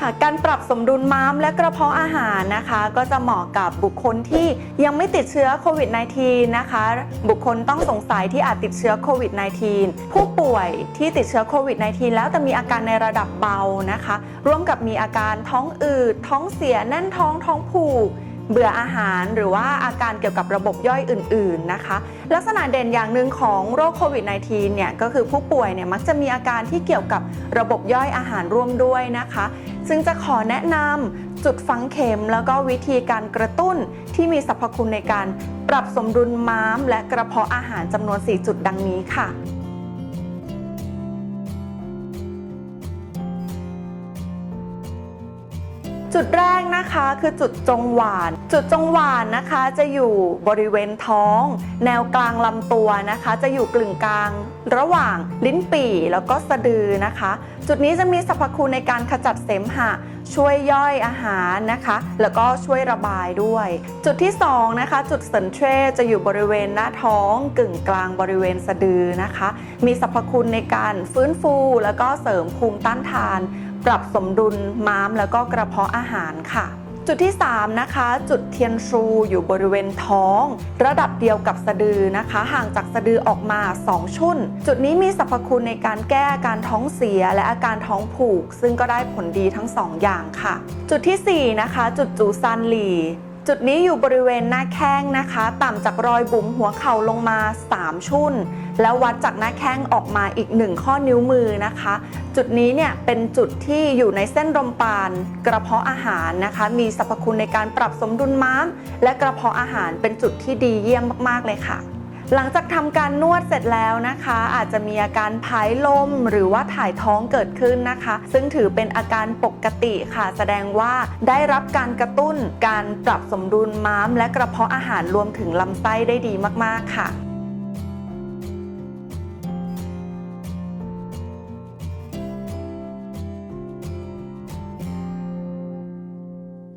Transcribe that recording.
ค่ะการปรับสมดุลม้ามและกระเพาะอาหารนะคะ ก็จะเหมาะกับบุคคลที่ยังไม่ติดเชื้อโควิด -19 นะคะ บุคคลต้องสงสัยที่อาจติดเชื้อโควิด -19 ผู้ป่วยที่ติดเชื้อโควิด -19 แล้วแต่มีอาการในระดับเบานะคะ ร่วมกับมีอาการท้องอืด ท้องเสียแน่นท้องท้องผูกเบื่ออาหารหรือว่าอาการเกี่ยวกับระบบย่อยอื่น ๆนะคะ ลักษณะเด่นอย่างหนึ่งของโรคโควิด -19 เนี่ยก็คือผู้ป่วยเนี่ยมักจะมีอาการที่เกี่ยวกับระบบย่อยอาหารร่วมด้วยนะคะ ซึ่งจะขอแนะนำจุดฝังเข็มแล้วก็วิธีการกระตุ้นที่มีสรรพคุณในการปรับสมดุลม้ามและกระเพาะอาหารจำนวน 4 จุดดังนี้ค่ะ จุดแรกนะคะคือจุดจงหวาน จุดจงหวานนะคะจะอยู่บริเวณท้อง แนวกลางลำตัวนะคะ จะอยู่กลึงกลาง ระหว่างลิ้นปี่ แล้วก็สะดือนะคะ จุดนี้จะมีสรรพคุณในการขจัดเสมหะ ช่วยย่อยอาหารนะคะ แล้วก็ช่วยระบายด้วย จุดที่2นะคะจุดเซนเทรจะอยู่บริเวณหน้าท้อง กึ่งกลางบริเวณสะดือนะคะ มีสรรพคุณในการฟื้นฟู แล้วก็เสริมภูมิต้านทาน ปรับสมดุลม้ามแล้วก็กระเพาะอาหารค่ะ จุดที่ 3 นะคะ จุดเทียนชูอยู่บริเวณท้อง ระดับเดียวกับสะดือนะคะ ห่างจากสะดือออกมา 2 ชุ่น จุดนี้มีสรรพคุณในการแก้อาการท้องเสียและอาการท้องผูก ซึ่งก็ได้ผลดีทั้ง 2 อย่างค่ะ จุดทีสี่4 นะคะ จุดจูซันหลี จุดนี้อยู่บริเวณหน้าแข้งนะคะ ต่ำจากรอยบุ๋มหัวเข่าลงมา 3 ชุ่น แล้ววัดจากหน้าแข้งออกมาอีก 1 ข้อนิ้วมือนะคะ จุดนี้เนี่ยเป็นจุดที่อยู่ในเส้นลมปาน กระเพาะอาหารนะคะ มีสรรพคุณในการปรับสมดุลม้าม และกระเพาะอาหารเป็นจุดที่ดีเยี่ยมมากๆเลยค่ะ หลังจากทำการนวดเสร็จแล้วนะคะ อาจจะมีอาการผายลมหรือว่าถ่ายท้องเกิดขึ้นนะคะ ซึ่งถือเป็นอาการปกติค่ะ แสดงว่าได้รับการกระตุ้นการปรับสมดุลม้ามและกระเพาะอาหารรวมถึงลำไส้ได้ดีมากๆค่ะ